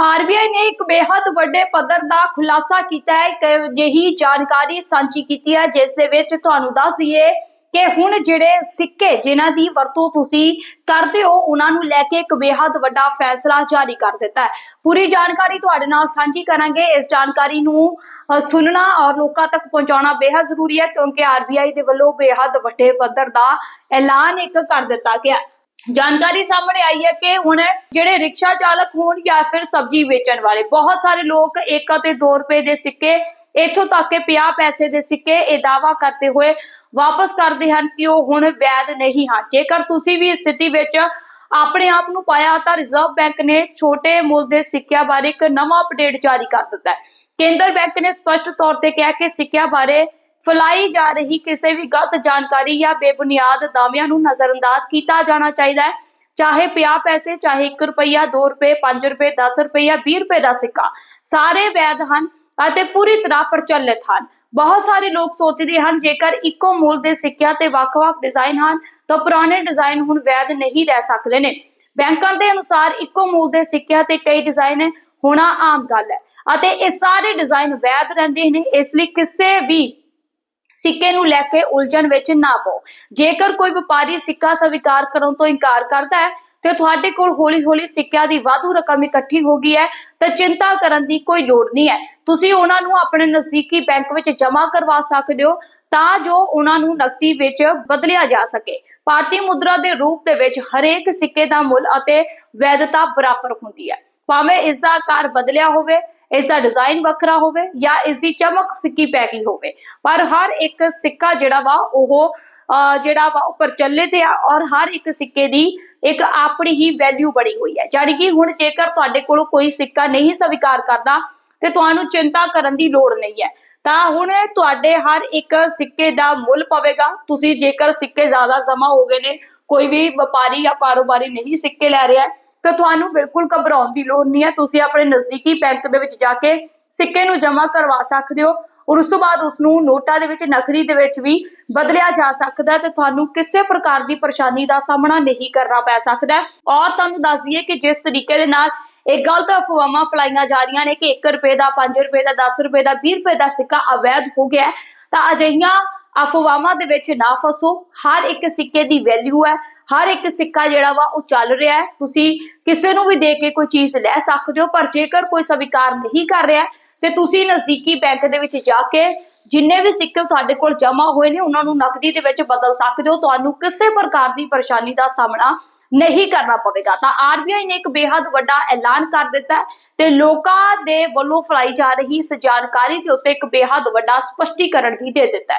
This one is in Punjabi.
ਆਰ ਬੀ ਆਈ ਨੇ ਇੱਕ ਬੇਹੱਦ ਵੱਡੇ ਪੱਧਰ ਦਾ ਖੁਲਾਸਾ ਕੀਤਾ ਹੈ ਕਿ ਅਜਿਹੀ ਜਾਣਕਾਰੀ ਸਾਂਝੀ ਕੀਤੀ ਹੈ, ਜਿਸ ਦੇ ਵਿੱਚ ਤੁਹਾਨੂੰ ਦੱਸ ਦਈਏ ਕਿ ਹੁਣ ਜਿਹੜੇ ਸਿੱਕੇ ਜਿਨ੍ਹਾਂ ਦੀ ਵਰਤੋਂ ਤੁਸੀਂ ਕਰਦੇ ਹੋ, ਉਹਨਾਂ ਨੂੰ ਲੈ ਕੇ ਇੱਕ ਬੇਹੱਦ ਵੱਡਾ ਫੈਸਲਾ ਜਾਰੀ ਕਰ ਦਿੱਤਾ ਹੈ। ਪੂਰੀ ਜਾਣਕਾਰੀ ਤੁਹਾਡੇ ਨਾਲ ਸਾਂਝੀ ਕਰਾਂਗੇ। ਇਸ ਜਾਣਕਾਰੀ ਨੂੰ ਸੁਣਨਾ ਔਰ ਲੋਕਾਂ ਤੱਕ ਪਹੁੰਚਾਉਣਾ ਬੇਹੱਦ ਜ਼ਰੂਰੀ ਹੈ, ਕਿਉਂਕਿ ਆਰ ਬੀ ਆਈ ਦੇ ਵੱਲੋਂ ਬੇਹੱਦ ਵੱਡੇ ਪੱਧਰ ਦਾ ਐਲਾਨ ਇੱਕ ਕਰ ਦਿੱਤਾ ਗਿਆ ਜਾਣਕਾਰੀ ਸਾਹਮਣੇ ਆਈ ਹੈ ਕਿ ਹੁਣ ਜਿਹੜੇ ਰਿਕਸ਼ਾ ਚਾਲਕ ਹੋਣ ਜਾਂ ਫਿਰ ਸਬਜ਼ੀ ਵੇਚਣ ਵਾਲੇ, ਬਹੁਤ ਸਾਰੇ ਲੋਕ 1 ਅਤੇ 2 ਰੁਪਏ ਦੇ ਸਿੱਕੇ, ਇੱਥੋਂ ਤੱਕ ਕਿ 50 ਪੈਸੇ ਦੇ ਸਿੱਕੇ ਇਹ ਦਾਵਾ ਕਰਦੇ ਹੋਏ ਵਾਪਸ ਕਰਦੇ ਹਨ ਕਿ ਉਹ ਹੁਣ ਵੈਧ ਨਹੀਂ ਹਨ। ਜੇਕਰ ਤੁਸੀਂ ਵੀ ਇਸ ਸਥਿਤੀ ਵਿੱਚ ਆਪਣੇ ਆਪ ਨੂੰ ਪਾਇਆ ਤਾਂ ਰਿਜ਼ਰਵ ਬੈਂਕ ਨੇ ਛੋਟੇ ਮੁੱਲ ਦੇ ਸਿੱਕਿਆਂ ਬਾਰੇ ਇੱਕ ਨਵਾਂ ਅਪਡੇਟ ਜਾਰੀ ਕਰ ਦਿੱਤਾ ਹੈ। ਕੇਂਦਰ ਬੈਂਕ ਨੇ ਸਪਸ਼ਟ ਤੌਰ ਤੇ ਕਿਹਾ ਕਿ ਸਿੱਕਿਆਂ ਬਾਰੇ ਫੈਲਾਈ ਜਾ ਰਹੀ ਕਿਸੇ ਵੀ ਗਲਤ ਜਾਣਕਾਰੀ ਜਾਂ ਬੇਬੁਨਿਆਦ ਦਾਅਵਿਆਂ ਨੂੰ ਨਜ਼ਰਅੰਦਾਜ਼ ਕੀਤਾ ਜਾਣਾ ਚਾਹੀਦਾ ਹੈ। ਚਾਹੇ 50 ਪੈਸੇ, ਚਾਹੇ 1 ਰੁਪਈਆ 2 ਰੁਪਏ 5 ਰੁਪਏ 10 ਰੁਪਏ 20 ਰੁਪਏ ਦਾ ਸਿੱਕਾ। ਸਾਰੇ ਵੈਧ ਹਨ ਅਤੇ ਪੂਰੀ ਤਰ੍ਹਾਂ ਪ੍ਰਚਲਿਤ ਹਨ। ਬਹੁਤ ਸਾਰੇ ਲੋਕ ਸੋਚਦੇ ਹਨ, ਜੇਕਰ ਇੱਕੋ ਮੂਲ ਦੇ ਸਿੱਕਿਆਂ ਤੇ ਵੱਖ-ਵੱਖ ਡਿਜ਼ਾਈਨ ਹਨ, ਤਾਂ ਪੁਰਾਣੇ ਡਿਜ਼ਾਈਨ ਹੁਣ ਵੈਧ ਨਹੀਂ ਰਹਿ ਸਕਦੇ ਨੇ। ਬੈਂਕਾਂ ਦੇ ਅਨੁਸਾਰ ਇੱਕੋ ਮੂਲ ਦੇ ਸਿੱਕਿਆਂ ਤੇ ਕਈ ਡਿਜ਼ਾਈਨ ਹੋਣਾ ਆਮ ਗੱਲ ਹੈ ਅਤੇ ਇਹ ਸਾਰੇ ਡਿਜ਼ਾਈਨ ਵੈਧ ਰਹਿੰਦੇ ਨੇ, ਇਸ ਲਈ ਕਿਸੇ ਵੀ ਸਿੱਕੇ ਨੂੰ ਲੈ ਕੇ ਉਲਝਣ ਵਿੱਚ ਨਾ ਪਾਓ। ਜੇਕਰ ਕੋਈ ਵਪਾਰੀ ਸਿੱਕਾ ਸਵੀਕਾਰ ਕਰਨ ਤੋਂ ਇਨਕਾਰ ਕਰਦਾ ਹੈ, ਤੇ ਤੁਹਾਡੇ ਕੋਲ ਹੌਲੀ-ਹੌਲੀ ਸਿੱਕਿਆਂ ਦੀ ਵਾਧੂ ਰਕਮ ਇਕੱਠੀ ਹੋ ਗਈ ਹੈ, ਤਾਂ ਚਿੰਤਾ ਕਰਨ ਦੀ ਕੋਈ ਲੋੜ ਨਹੀਂ ਹੈ। ਤੁਸੀਂ ਉਹਨਾਂ ਨੂੰ ਆਪਣੇ ਨਜ਼ਦੀਕੀ ਬੈਂਕ ਵਿੱਚ ਜਮ੍ਹਾਂ ਕਰਵਾ ਸਕਦੇ ਹੋ, ਤਾਂ ਜੋ ਉਹਨਾਂ ਨੂੰ ਨਕਦੀ ਵਿੱਚ ਬਦਲਿਆ ਜਾ ਸਕੇ। ਭਾਰਤੀ ਮੁਦਰਾ ਦੇ ਰੂਪ ਦੇ ਵਿੱਚ ਹਰੇਕ ਸਿੱਕੇ ਦਾ ਮੁੱਲ ਅਤੇ ਵੈਧਤਾ ਬਰਾਬਰ ਹੁੰਦੀ ਹੈ। ਭਾਵੇਂ ਇਸ ਦਾ ਆਕਾਰ ਬਦਲਿਆ ਹੋਵੇ ਇਸ ਦਾ ਡਿਜ਼ਾਈਨ ਵੱਖਰਾ ਹੋਵੇ ਜਾਂ ਇਸ ਦੀ ਚਮਕ ਫਿੱਕੀ ਪੈ ਗਈ ਹੋਵੇ। ਪਰ ਹਰ ਇੱਕ ਸਿੱਕਾ ਜਿਹੜਾ ਵਾ, ਉਹ ਜਿਹੜਾ ਵਾ, ਉਹ ਪ੍ਰਚਲਿਤ ਆ ਔਰ ਹਰ ਇੱਕ ਸਿੱਕੇ ਦੀ ਇੱਕ ਆਪਣੀ ਹੀ ਵੈਲਿਊ ਬਣੀ ਹੋਈ ਹੈ। ਯਾਨੀ ਕਿ ਹੁਣ ਜੇਕਰ ਤੁਹਾਡੇ ਕੋਲ ਕੋਈ ਸਿੱਕਾ ਨਹੀਂ ਸਵੀਕਾਰ ਕਰਦਾ ਤੇ ਤੁਹਾਨੂੰ ਚਿੰਤਾ ਕਰਨ ਦੀ ਲੋੜ ਨਹੀਂ ਹੈ, ਤਾਂ ਹੁਣ ਤੁਹਾਡੇ ਹਰ ਇੱਕ ਸਿੱਕੇ ਦਾ ਮੁੱਲ ਪਵੇਗਾ। ਤੁਸੀਂ ਜੇਕਰ ਸਿੱਕੇ ਜ਼ਿਆਦਾ ਜਮਾ ਹੋ ਗਏ ਨੇ, ਕੋਈ ਵੀ ਵਪਾਰੀ ਜਾਂ ਕਾਰੋਬਾਰੀ ਨਹੀਂ ਸਿੱਕੇ ਲੈ ਰਿਹਾ ਤਾਂ ਤੁਹਾਨੂੰ ਬਿਲਕੁਲ ਘਬਰਾਉਣ ਦੀ ਲੋੜ ਨਹੀਂ ਹੈ। ਤੁਸੀਂ ਆਪਣੇ ਨਜ਼ਦੀਕੀ ਬੈਂਕ ਦੇ ਵਿੱਚ ਜਾ ਕੇ ਸਿੱਕੇ ਨੂੰ ਜਮ੍ਹਾਂ ਕਰਵਾ ਸਕਦੇ ਹੋ ਔਰ ਉਸ ਤੋਂ ਬਾਅਦ ਉਸ ਨੂੰ ਨੋਟਾਂ ਦੇ ਵਿੱਚ, ਨਕਦੀ ਦੇ ਵਿੱਚ ਵੀ ਬਦਲਿਆ ਜਾ ਸਕਦਾ ਤੇ ਤੁਹਾਨੂੰ ਕਿਸੇ ਪ੍ਰਕਾਰ ਦੀ ਪਰੇਸ਼ਾਨੀ ਦਾ ਸਾਹਮਣਾ ਨਹੀਂ ਕਰਨਾ ਪੈ ਸਕਦਾ ਔਰ ਤੁਹਾਨੂੰ ਦੱਸ ਦਈਏ ਕਿ ਜਿਸ ਤਰੀਕੇ ਦੇ ਨਾਲ ਇਹ ਗਲਤ ਅਫਵਾਹਾਂ ਫਲਾਈਆਂ ਜਾ ਰਹੀਆਂ ਨੇ ਕਿ 1 ਰੁਪਏ ਦਾ 5 ਰੁਪਏ ਦਾ 10 ਰੁਪਏ ਦਾ 20 ਰੁਪਏ ਦਾ ਸਿੱਕਾ ਅਵੈਧ ਹੋ ਗਿਆ ਤਾਂ ਅਜਿਹੀਆਂ ਅਫਵਾਹਾਂ ਦੇ ਵਿੱਚ ਨਾ ਫਸੋ। ਹਰ ਇੱਕ ਸਿੱਕੇ ਦੀ ਵੈਲਿਊ ਹੈ ਹਰ ਇੱਕ ਸਿੱਕਾ ਜਿਹੜਾ ਵਾ ਉਹ ਚੱਲ ਰਿਹਾ ਹੈ। ਤੁਸੀਂ ਕਿਸੇ ਨੂੰ ਵੀ ਦੇ ਕੇ ਕੋਈ ਚੀਜ਼ ਲੈ ਸਕਦੇ ਹੋ, ਪਰ ਜੇਕਰ ਕੋਈ ਸਵੀਕਾਰ ਨਹੀਂ ਕਰ ਰਿਹਾ ਤੇ ਤੁਸੀਂ ਨਜ਼ਦੀਕੀ ਬੈਂਕ ਦੇ ਵਿੱਚ ਜਾ ਕੇ ਜਿੰਨੇ ਵੀ ਸਿੱਕੇ ਤੁਹਾਡੇ ਕੋਲ ਜਮ੍ਹਾਂ ਹੋਏ ਨੇ, ਉਹਨਾਂ ਨੂੰ ਨਕਦੀ ਦੇ ਵਿੱਚ ਬਦਲ ਸਕਦੇ ਹੋ। ਤੁਹਾਨੂੰ ਕਿਸੇ ਪ੍ਰਕਾਰ ਦੀ ਪਰੇਸ਼ਾਨੀ ਦਾ ਸਾਹਮਣਾ ਨਹੀਂ ਕਰਨਾ ਪਵੇਗਾ। ਤਾਂ ਆਰਬੀਆਈ ਨੇ ਇੱਕ ਬੇਹੱਦ ਵੱਡਾ ਐਲਾਨ ਕਰ ਦਿੱਤਾ ਤੇ ਲੋਕਾਂ ਦੇ ਵੱਲੋਂ ਫਲਾਈ ਜਾ ਰਹੀ ਇਸ ਜਾਣਕਾਰੀ ਦੇ ਉੱਤੇ ਇੱਕ ਬੇਹੱਦ ਵੱਡਾ ਸਪਸ਼ਟੀਕਰਨ ਵੀ ਦੇ ਦਿੱਤਾ